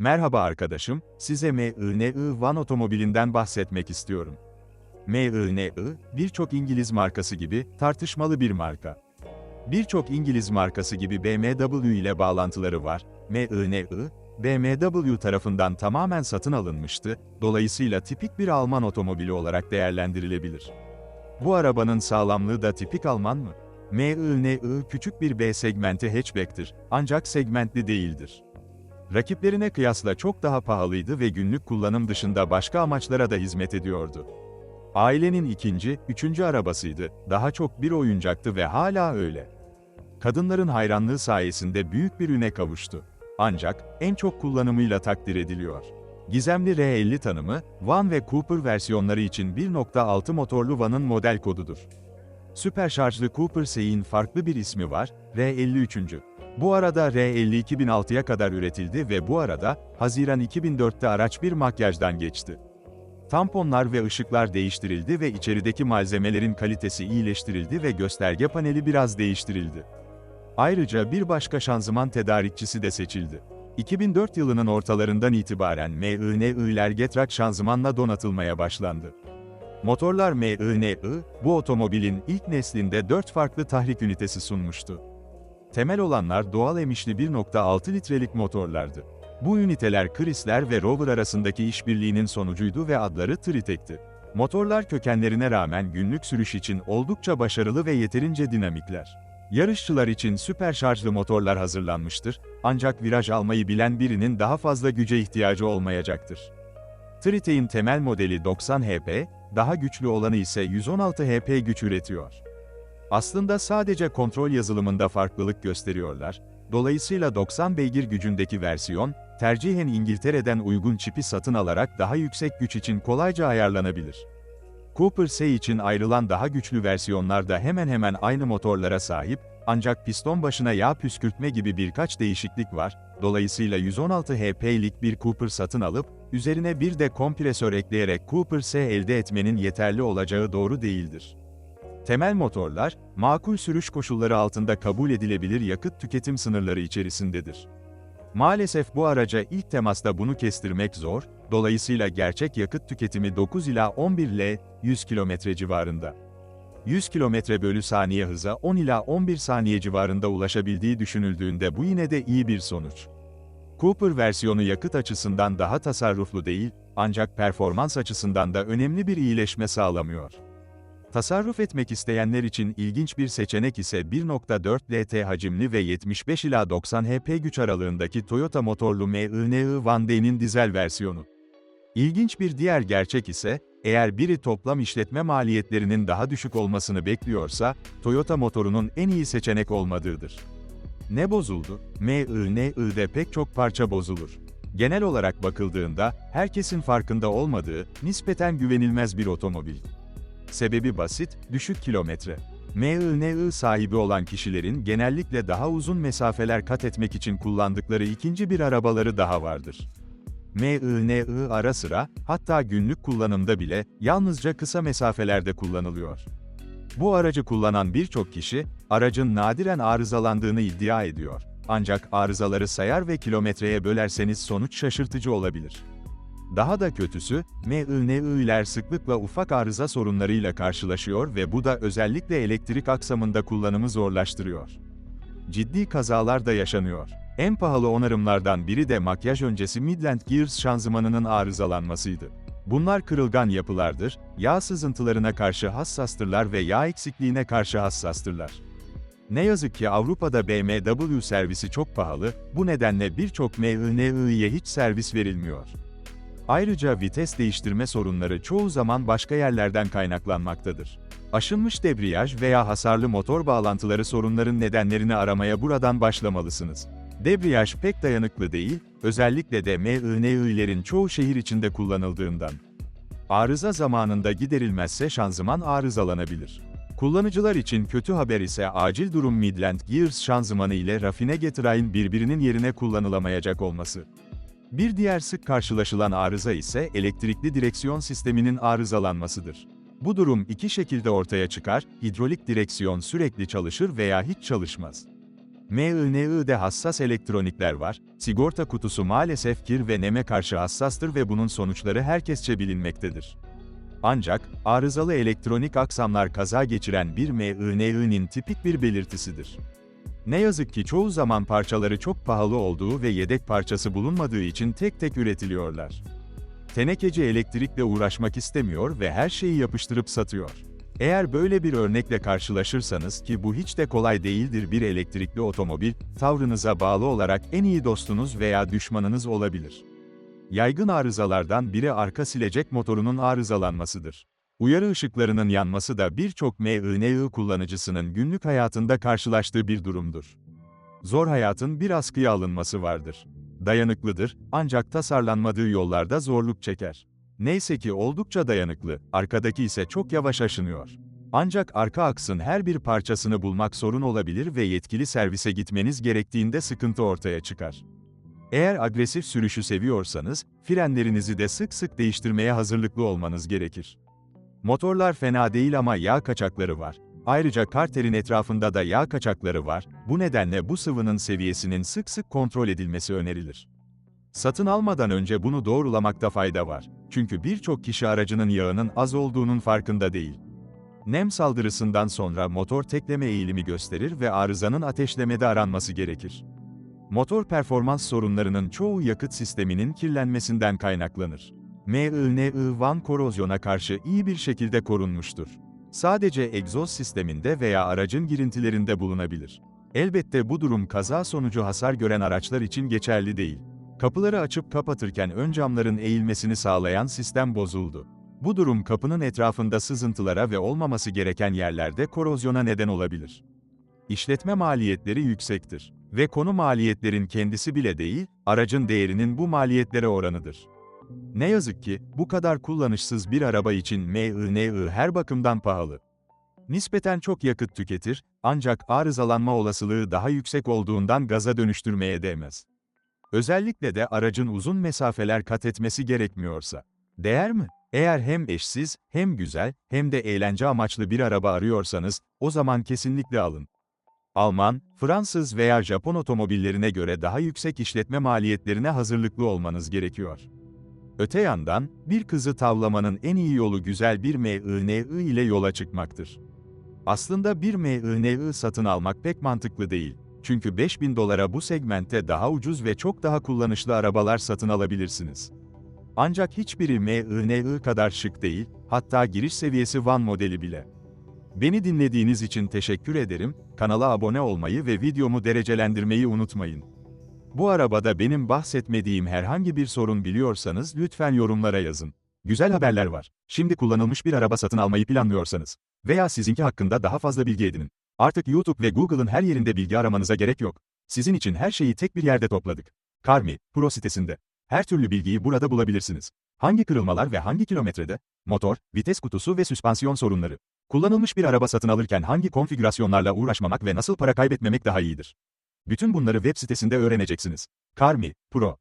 Merhaba arkadaşım, size MINI Van otomobilinden bahsetmek istiyorum. MINI, birçok İngiliz markası gibi, tartışmalı bir marka. Birçok İngiliz markası gibi BMW ile bağlantıları var. MINI, BMW tarafından tamamen satın alınmıştı, dolayısıyla tipik bir Alman otomobili olarak değerlendirilebilir. Bu arabanın sağlamlığı da tipik Alman mı? MINI küçük bir B segmenti hatchback'tir, ancak segmentli değildir. Rakiplerine kıyasla çok daha pahalıydı ve günlük kullanım dışında başka amaçlara da hizmet ediyordu. Ailenin ikinci, üçüncü arabasıydı, daha çok bir oyuncaktı ve hala öyle. Kadınların hayranlığı sayesinde büyük bir üne kavuştu. Ancak, en çok kullanımıyla takdir ediliyor. Gizemli R50 tanımı, Van ve Cooper versiyonları için 1.6 motorlu Van'ın model kodudur. Süperşarjlı Cooper Sey'in farklı bir ismi var, R53. Bu arada R50 2006'ya kadar üretildi ve bu arada, Haziran 2004'te araç bir makyajdan geçti. Tamponlar ve ışıklar değiştirildi ve içerideki malzemelerin kalitesi iyileştirildi ve gösterge paneli biraz değiştirildi. Ayrıca bir başka şanzıman tedarikçisi de seçildi. 2004 yılının ortalarından itibaren MINI'ler Getrack şanzımanla donatılmaya başlandı. Motorlar MINI, bu otomobilin ilk neslinde 4 farklı tahrik ünitesi sunmuştu. Temel olanlar doğal emişli 1.6 litrelik motorlardı. Bu üniteler Chrysler ve Rover arasındaki işbirliğinin sonucuydu ve adları Tritek'ti. Motorlar kökenlerine rağmen günlük sürüş için oldukça başarılı ve yeterince dinamikler. Yarışçılar için süper şarjlı motorlar hazırlanmıştır, ancak viraj almayı bilen birinin daha fazla güce ihtiyacı olmayacaktır. Tritek'in temel modeli 90 HP, daha güçlü olanı ise 116 HP güç üretiyor. Aslında sadece kontrol yazılımında farklılık gösteriyorlar, dolayısıyla 90 beygir gücündeki versiyon, tercihen İngiltere'den uygun çipi satın alarak daha yüksek güç için kolayca ayarlanabilir. Cooper S için ayrılan daha güçlü versiyonlar da hemen hemen aynı motorlara sahip, ancak piston başına yağ püskürtme gibi birkaç değişiklik var, dolayısıyla 116 HP'lik bir Cooper satın alıp, üzerine bir de kompresör ekleyerek Cooper S elde etmenin yeterli olacağı doğru değildir. Temel motorlar, makul sürüş koşulları altında kabul edilebilir yakıt tüketim sınırları içerisindedir. Maalesef bu araca ilk temasta bunu kestirmek zor, dolayısıyla gerçek yakıt tüketimi 9 ila 11 L, 100 km civarında. 100 km bölü saniye hıza 10 ila 11 saniye civarında ulaşabildiği düşünüldüğünde bu yine de iyi bir sonuç. Cooper versiyonu yakıt açısından daha tasarruflu değil, ancak performans açısından da önemli bir iyileşme sağlamıyor. Tasarruf etmek isteyenler için ilginç bir seçenek ise 1.4 LT hacimli ve 75 ila 90 HP güç aralığındaki Toyota motorlu MINI Van D'nin dizel versiyonu. İlginç bir diğer gerçek ise, eğer biri toplam işletme maliyetlerinin daha düşük olmasını bekliyorsa, Toyota motorunun en iyi seçenek olmadığıdır. Ne bozuldu? MINI'de pek çok parça bozulur. Genel olarak bakıldığında, herkesin farkında olmadığı, nispeten güvenilmez bir otomobil. Sebebi basit, düşük kilometre. MINI sahibi olan kişilerin genellikle daha uzun mesafeler kat etmek için kullandıkları ikinci bir arabaları daha vardır. MINI ara sıra, hatta günlük kullanımda bile, yalnızca kısa mesafelerde kullanılıyor. Bu aracı kullanan birçok kişi, aracın nadiren arızalandığını iddia ediyor. Ancak arızaları sayar ve kilometreye bölerseniz sonuç şaşırtıcı olabilir. Daha da kötüsü, MINI'ler sıklıkla ufak arıza sorunlarıyla karşılaşıyor ve bu da özellikle elektrik aksamında kullanımı zorlaştırıyor. Ciddi kazalar da yaşanıyor. En pahalı onarımlardan biri de makyaj öncesi Midland Gears şanzımanının arızalanmasıydı. Bunlar kırılgan yapılardır, yağ sızıntılarına karşı hassastırlar ve yağ eksikliğine karşı hassastırlar. Ne yazık ki Avrupa'da BMW servisi çok pahalı, bu nedenle birçok MINI'ye hiç servis verilmiyor. Ayrıca vites değiştirme sorunları çoğu zaman başka yerlerden kaynaklanmaktadır. Aşınmış debriyaj veya hasarlı motor bağlantıları sorunların nedenlerini aramaya buradan başlamalısınız. Debriyaj pek dayanıklı değil, özellikle de MINI'lerin çoğu şehir içinde kullanıldığından. Arıza zamanında giderilmezse şanzıman arızalanabilir. Kullanıcılar için kötü haber ise acil durum Midland Gears şanzımanı ile rafine getirayın birbirinin yerine kullanılamayacak olması. Bir diğer sık karşılaşılan arıza ise elektrikli direksiyon sisteminin arızalanmasıdır. Bu durum iki şekilde ortaya çıkar, hidrolik direksiyon sürekli çalışır veya hiç çalışmaz. MINI'de hassas elektronikler var, sigorta kutusu maalesef kir ve neme karşı hassastır ve bunun sonuçları herkesçe bilinmektedir. Ancak, arızalı elektronik aksamlar kaza geçiren bir MINI'nin tipik bir belirtisidir. Ne yazık ki çoğu zaman parçaları çok pahalı olduğu ve yedek parçası bulunmadığı için tek tek üretiliyorlar. Tenekeci elektrikle uğraşmak istemiyor ve her şeyi yapıştırıp satıyor. Eğer böyle bir örnekle karşılaşırsanız ki bu hiç de kolay değildir bir elektrikli otomobil, tavrınıza bağlı olarak en iyi dostunuz veya düşmanınız olabilir. Yaygın arızalardan biri arka silecek motorunun arızalanmasıdır. Uyarı ışıklarının yanması da birçok MINI kullanıcısının günlük hayatında karşılaştığı bir durumdur. Zor hayatın bir askıya alınması vardır. Dayanıklıdır, ancak tasarlanmadığı yollarda zorluk çeker. Neyse ki oldukça dayanıklı, arkadaki ise çok yavaş aşınıyor. Ancak arka aksın her bir parçasını bulmak sorun olabilir ve yetkili servise gitmeniz gerektiğinde sıkıntı ortaya çıkar. Eğer agresif sürüşü seviyorsanız, frenlerinizi de sık sık değiştirmeye hazırlıklı olmanız gerekir. Motorlar fena değil ama yağ kaçakları var. Ayrıca karterin etrafında da yağ kaçakları var, bu nedenle bu sıvının seviyesinin sık sık kontrol edilmesi önerilir. Satın almadan önce bunu doğrulamakta fayda var. Çünkü birçok kişi aracının yağının az olduğunun farkında değil. Nem saldırısından sonra motor tekleme eğilimi gösterir ve arızanın ateşlemede aranması gerekir. Motor performans sorunlarının çoğu yakıt sisteminin kirlenmesinden kaynaklanır. MINI-1 korozyona karşı iyi bir şekilde korunmuştur. Sadece egzoz sisteminde veya aracın girintilerinde bulunabilir. Elbette bu durum kaza sonucu hasar gören araçlar için geçerli değil. Kapıları açıp kapatırken ön camların eğilmesini sağlayan sistem bozuldu. Bu durum kapının etrafında sızıntılara ve olmaması gereken yerlerde korozyona neden olabilir. İşletme maliyetleri yüksektir ve konu maliyetlerin kendisi bile değil, aracın değerinin bu maliyetlere oranıdır. Ne yazık ki, bu kadar kullanışsız bir araba için MINI her bakımdan pahalı. Nispeten çok yakıt tüketir, ancak arızalanma olasılığı daha yüksek olduğundan gaza dönüştürmeye değmez. Özellikle de aracın uzun mesafeler kat etmesi gerekmiyorsa. Değer mi? Eğer hem eşsiz, hem güzel, hem de eğlence amaçlı bir araba arıyorsanız, o zaman kesinlikle alın. Alman, Fransız veya Japon otomobillerine göre daha yüksek işletme maliyetlerine hazırlıklı olmanız gerekiyor. Öte yandan, bir kızı tavlamanın en iyi yolu güzel bir MINI ile yola çıkmaktır. Aslında bir MINI satın almak pek mantıklı değil. Çünkü 5000 dolara bu segmentte daha ucuz ve çok daha kullanışlı arabalar satın alabilirsiniz. Ancak hiçbiri MINI kadar şık değil, hatta giriş seviyesi van modeli bile. Beni dinlediğiniz için teşekkür ederim, kanala abone olmayı ve videomu derecelendirmeyi unutmayın. Bu arabada benim bahsetmediğim herhangi bir sorun biliyorsanız lütfen yorumlara yazın. Güzel haberler var. Şimdi kullanılmış bir araba satın almayı planlıyorsanız veya sizinki hakkında daha fazla bilgi edinin. Artık YouTube ve Google'ın her yerinde bilgi aramanıza gerek yok. Sizin için her şeyi tek bir yerde topladık. Carmi, Pro sitesinde. Her türlü bilgiyi burada bulabilirsiniz. Hangi kırılmalar ve hangi kilometrede? Motor, vites kutusu ve süspansiyon sorunları. Kullanılmış bir araba satın alırken hangi konfigürasyonlarla uğraşmamak ve nasıl para kaybetmemek daha iyidir? Bütün bunları web sitesinde öğreneceksiniz. Carmi, Pro.